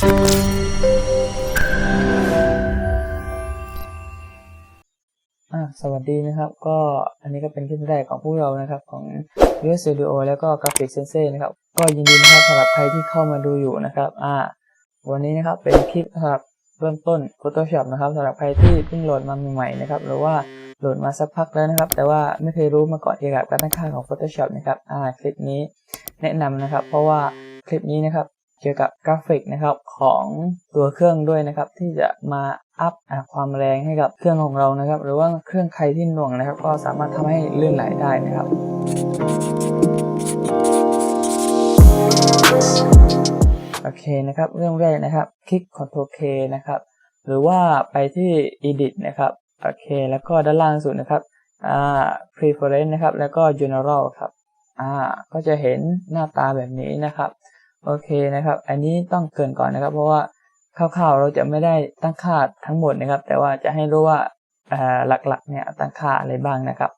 สวัสดีนะครับก็อันนี้ก็เป็นคลิปแรกของพวกเรานะครับของ US Studio แล้วก็ Graphic Sensei นะครับก็ยินดีนะครับสำหรับใครที่เข้ามาดูอยู่นะครับอ่าวันนี้นะครับเป็นคลิปสำหรับเริ่มต้น Photoshop นะครับสำหรับใครที่เพิ่งโหลดมาใหม่ๆนะครับหรือว่าโหลดมาสักพักแล้วนะครับ แต่ว่าไม่เคยรู้มาก่อนเกี่ยวกับการตั้งค่าของ Photoshop นะครับอ่าคลิปนี้แนะนำนะครับ เพราะว่าคลิปนี้นะครับ เกี่ยวกับกราฟิกนะครับของตัวเครื่องด้วยนะครับ ที่จะมาอัพความแรงให้กับเครื่องของเรานะครับ หรือว่าเครื่องใครที่หน่วงนะครับ ก็สามารถทำให้ลื่นไหลได้นะครับโอเคนะครับเรื่องแรกนะครับ คลิก Ctrl K นะครับ หรือว่าไปที่ Edit นะครับโอเค แล้วก็ด้านล่างสุดนะครับอ่า Preference นะครับ แล้วก็ General ครับอ่าก็จะเห็นหน้าตาแบบนี้นะครับ โอเคนะครับ อันนี้ต้องเกินก่อนนะครับ เพราะว่าคร่าวๆเราจะไม่ได้ตั้งค่าทั้งหมดนะครับ แต่ว่าจะให้รู้ว่าหลักๆเนี่ยตั้งค่าอะไรบ้างนะครับ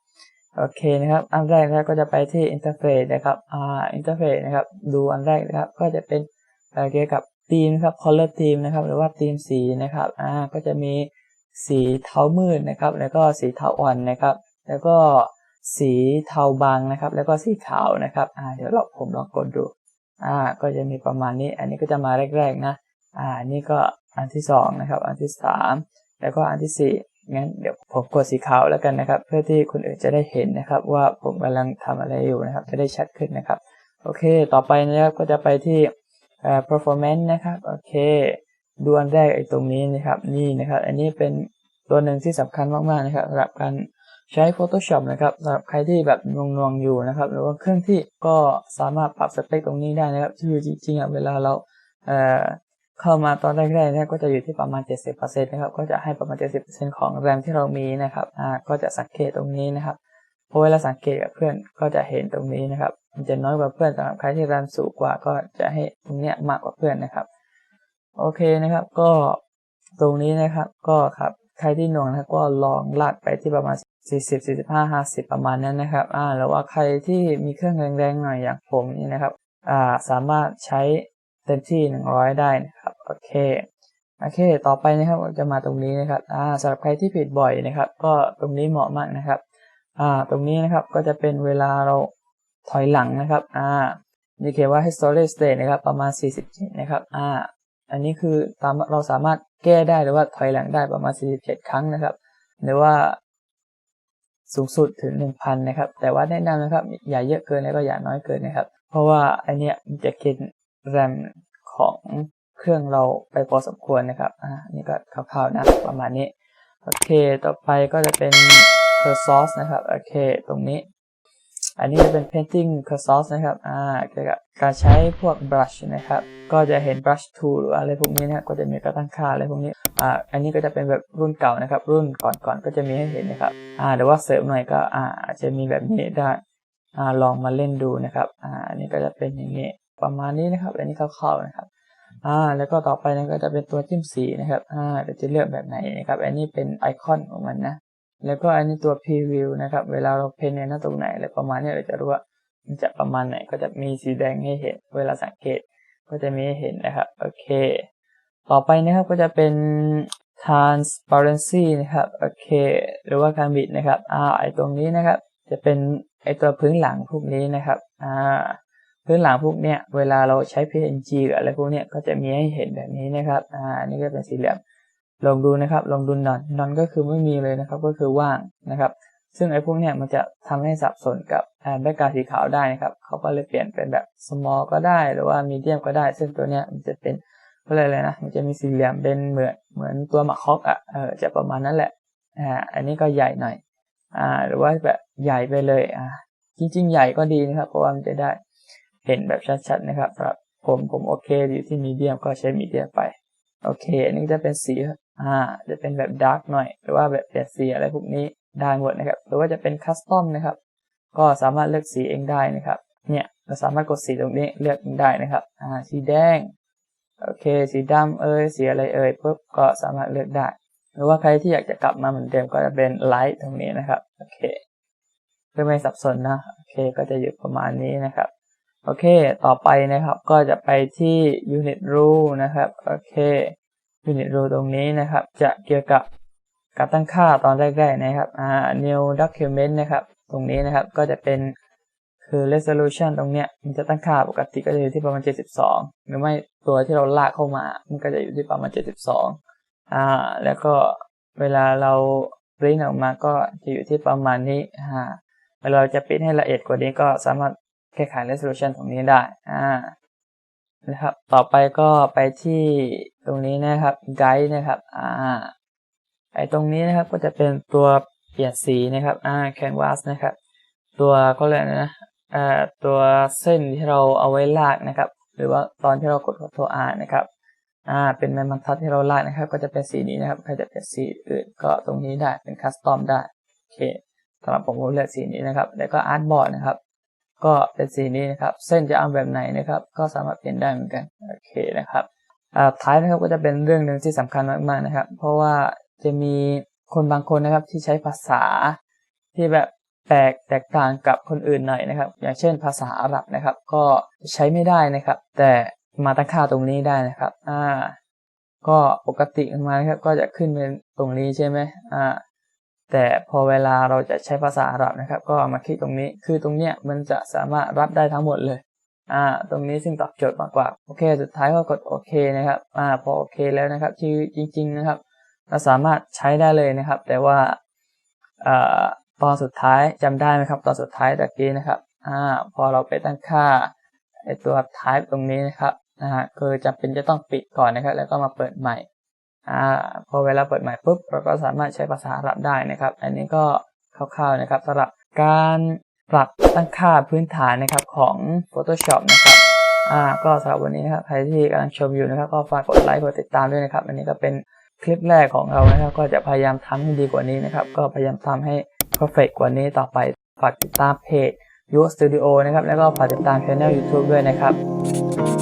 โอเคนะครับอันแรกนะก็จะไปที่ Interface นะครับอ่า Interface นะครับดูอันแรกนะครับก็จะเป็นเอ่อเกี่ยวกับธีมครับ Color Theme นะครับหรือว่าธีมสีนะครับอ่าก็จะมีสีเทามืดนะครับ แล้วก็สีเทาอ่อนนะครับ แล้วก็สีเทาบางนะครับ แล้วก็สีขาวนะครับอ่าเดี๋ยวเราผมลองกดดู อ่าก็จะมีประมาณนี้ อันนี้ก็จะมาแรกๆนะอ่าอันนี้ก็อันที่สองนะครับอันที่สามแล้วก็อันที่สี่งั้นเดี๋ยวผมกดสีขาวแล้วกันนะครับ เพื่อที่คนอื่นจะได้เห็นนะครับ ว่าผมกำลังทำอะไรอยู่นะครับ จะได้ชัดขึ้นนะครับโอเค ต่อไปนะครับก็จะไปที่เอ่อ performance นะครับโอเคดูอันแรกไอ้ตรงนี้นะครับนี่นะครับ อันนี้เป็นตัวหนึ่งที่สำคัญมากๆนะครับสำหรับการ ใช้ Photoshop นะครับสำหรับใครที่แบบงงๆอยู่นะครับ หรือว่าเครื่องที่ก็สามารถปรับสเปคตรงนี้ได้นะครับคือจริงๆเวลาเราเอ่อเข้ามาตอนแรกๆเนี่ยก็จะอยู่ที่ประมาณ 70%นะครับ ก็จะให้ประมาณ 70%ของแรมที่เรามีนะครับอ่าก็จะสังเกตตรงนี้นะครับพอเวลาสังเกตกับเพื่อนก็จะเห็นตรงนี้นะครับ มันจะน้อยกว่าเพื่อนสำหรับใครที่แรมสูงกว่าก็จะให้ตรงเนี้ยมากกว่าเพื่อนนะครับ โอเคนะครับ ก็ตรงนี้นะครับ ก็ครับใครที่หน่วงนะก็ลองลากไปที่ประมาณ 40 45 50ประมาณนั้นนะครับอ่าหรือว่าใครที่มีเครื่องแรงๆหน่อยอย่างผมนี่นะครับอ่าสามารถใช้เต็มที่100ได้นะครับโอเคโอเค ต่อไปนะครับจะมาตรงนี้นะครับอ่าสำหรับใครที่ผิดบ่อยนะครับ ก็ตรงนี้เหมาะมากนะครับอ่าตรงนี้นะครับก็จะเป็นเวลาเราถอยหลังนะครับอ่านี่เขียนว่า history state นะครับประมาณ 47 นะครับอ่าอันนี้คือตามเราสามารถแก้ได้หรือว่าถอยหลังได้ประมาณ 47 ครั้งนะครับ หรือว่า สูงสุดถึง 1,000 นะครับ แต่ว่าแนะนำนะครับ อย่าเยอะเกินแล้วก็อย่าน้อยเกินนะครับ เพราะว่าอันเนี้ยมันจะกินแรมของเครื่องเราไปพอสมควรนะครับ อ่า นี่ก็คร่าวๆนะ ประมาณนี้ โอเค ต่อไปก็จะเป็น cursor นะครับ โอเค ตรงนี้ อันนี้จะเป็น painting cursor นะครับ อ่า เกี่ยวกับการใช้พวก brush นะครับ ก็จะเห็น brush tool หรืออะไรพวกนี้นะก็จะมีการตั้งค่าอะไรพวกนี้ อ่า อันนี้ก็จะเป็นแบบรุ่นเก่านะครับ รุ่นก่อนๆ ก็จะมีให้เห็นนะครับ อ่าหรือว่าเสริมหน่อยก็ อ่า อาจจะมีแบบนี้ได้ อ่า ลองมาเล่นดูนะครับ อ่า อันนี้ก็จะเป็นอย่างนี้ ประมาณนี้นะครับ อันนี้คร่าวๆนะครับ อ่า แล้วก็ต่อไปนั้นก็จะเป็นตัวจิ้มสีนะครับ อ่าเดี๋ยวจะเลือกแบบไหนนะครับ อันนี้เป็นไอคอนของมันนะ แล้วก็อันนี้ตัว preview นะครับ เวลาเราเพนในหน้าตรงไหนอะไรประมาณนี้เราจะรู้ว่ามันจะประมาณไหนก็จะมีสีแดงให้เห็น เวลาสังเกตก็จะมีให้เห็นนะครับ โอเค ต่อไปนะครับก็จะเป็น transparency นะครับ โอเค หรือว่าการบิดนะครับ อ่า ไอตรงนี้นะครับ จะเป็นไอตัวพื้นหลังพวกนี้นะครับ อ่า พื้นหลังพวกเนี้ย เวลาเราใช้ PNG หรืออะไรพวกเนี้ย ก็จะมีให้เห็นแบบนี้นะครับ อ่า นี่ก็เป็นสี่เหลี่ยม ลองดูนะครับลองดูนอนนอนก็คือไม่มีเลยนะครับ ก็คือว่างนะครับ ซึ่งไอ้พวกเนี้ยมันจะทำให้สับสนกับแบ็กกราวสีขาวได้นะครับเขาก็เลยเปลี่ยนเป็นแบบ small ก็ได้หรือว่า medium ก็ได้ ซึ่งตัวเนี้ยมันจะเป็นก็เลยเลยนะมันจะมีสี่เหลี่ยมเป็นเหมือนเหมือนตัวหมากอกอะเออจะประมาณนั้นแหละอ่าอันนี้ก็ใหญ่หน่อยอ่าหรือว่าแบบใหญ่ไปเลยอ่าจริง ๆ ใหญ่ก็ดีนะครับ เพราะว่ามันจะได้เห็นแบบชัดๆนะครับสำหรับผมผมโอเคอยู่ที่มีเดียมก็ใช้มีเดียมไป โอเค อันนี้จะเป็นสีอ่าจะเป็นแบบดาร์กหน่อย หรือว่าแบบเปลี่ยนสีอะไรพวกนี้ได้หมดนะครับ หรือว่าจะเป็นคัสตอมนะครับ ก็สามารถเลือกสีเองได้นะครับ เนี่ยเราสามารถกดสีตรงนี้เลือกได้นะครับ อ่า สีแดง โอเค สีดำเอ่ย สีอะไรเอ่ยปุ๊บ ก็สามารถเลือกได้ หรือว่าใครที่อยากจะกลับมาเหมือนเดิมก็จะเป็นไลท์ตรงนี้นะครับ โอเค เพื่อไม่สับสนนะ โอเค ก็จะอยู่ประมาณนี้นะครับ โอเค ต่อไปนะครับ ก็จะไปที่ unit rule นะครับ โอเค unit rule ตรงนี้นะครับ จะเกี่ยวกับการตั้งค่าตอนแรกๆนะครับ อ่า new document นะครับ ตรงนี้นะครับ ก็จะเป็นคือ resolution ตรงเนี้ย มันจะตั้งค่าปกติก็จะอยู่ที่ประมาณ 72 หรือไม่ตัวที่เราลากเข้ามา มันก็จะอยู่ที่ประมาณ 72 อ่า แล้วก็เวลาเราปริ้นออกมาก็จะอยู่ที่ประมาณนี้อ่าเวลาเราจะปริ้นให้ละเอียดกว่านี้ก็สามารถ แก้ไข resolution ตรงนี้ได้อ่านะครับ ต่อไปก็ไปที่ตรงนี้นะครับ guide นะครับ อ่า ไอตรงนี้นะครับก็จะเป็นตัวเปลี่ยนสีนะครับ อ่า canvas นะครับ ตัวก็เลยนะเอ่อตัวเส้นที่เราเอาไว้ลากนะครับ หรือว่าตอนที่เรากด Ctrl R นะครับ อ่า เป็นไม้บรรทัดที่เราลากนะครับ ก็จะเป็นสีนี้นะครับ ใครจะเป็นสีอื่นก็ตรงนี้ได้ เป็นคัสตอมได้ โอเคสำหรับผมผมเลือกสีนี้นะครับ แล้วก็อาร์ตบอร์ดนะครับ ก็เป็นสีนี้นะครับ เส้นจะเอาแบบไหนนะครับ ก็สามารถเปลี่ยนได้เหมือนกันโอเคนะครับอ่าท้ายนะครับก็จะเป็นเรื่องหนึ่งที่สำคัญมากๆนะครับ เพราะว่าจะมีคนบางคนนะครับที่ใช้ภาษาที่แบบแปลกแตกต่างกับคนอื่นหน่อยนะครับ อย่างเช่นภาษาอาหรับนะครับ ก็ใช้ไม่ได้นะครับ แต่มาตั้งค่าตรงนี้ได้นะครับอ่าก็ปกติมานครับก็จะขึ้นเป็นตรงนี้ใช่ไหมอ่า แต่พอเวลาเราจะใช้ภาษาอาหรับนะครับ ก็ามาคลิกตรงนี้คือตรงเนี้ยมันจะสามารถรับได้ทั้งหมดเลยอ่าตรงนี้ซึ่งตอบโจทย์มากกว่าโอเคสุดท้ายก็กดโอเคนะครับอ่าพอโอเคแล้วนะครับชื่อจริง ๆนะครับ เราสามารถใช้ได้เลยนะครับ แต่ว่าอ่าตอนสุดท้ายจำได้ไหมครับ ตอนสุดท้ายตะกี้นะครับอ่าพอเราไปตั้งค่าไอตัว type ตรงนี้นะครับนะฮะคือจำเป็นจะต้องปิดก่อนนะครับ แล้วก็มาเปิดใหม่ อ่าพอเวลาเปิดใหม่ปุ๊บเราก็สามารถใช้ภาษาอาหรับได้นะครับ อันนี้ก็คร่าวๆนะครับสำหรับการปรับตั้งค่าพื้นฐานนะครับของ Photoshop นะครับอ่าก็สำหรับวันนี้นะครับใครที่กำลังชมอยู่นะครับ ก็ฝากกดไลค์กดติดตามด้วยนะครับ อันนี้ก็เป็นคลิปแรกของเรานะครับ ก็จะพยายามทำให้ดีกว่านี้นะครับ ก็พยายามทำให้ perfect กว่านี้ต่อไปฝากติดตามเพจ u Studio นะครับ แล้วก็ฝากติดตามช่อง YouTube ด้วยนะครับ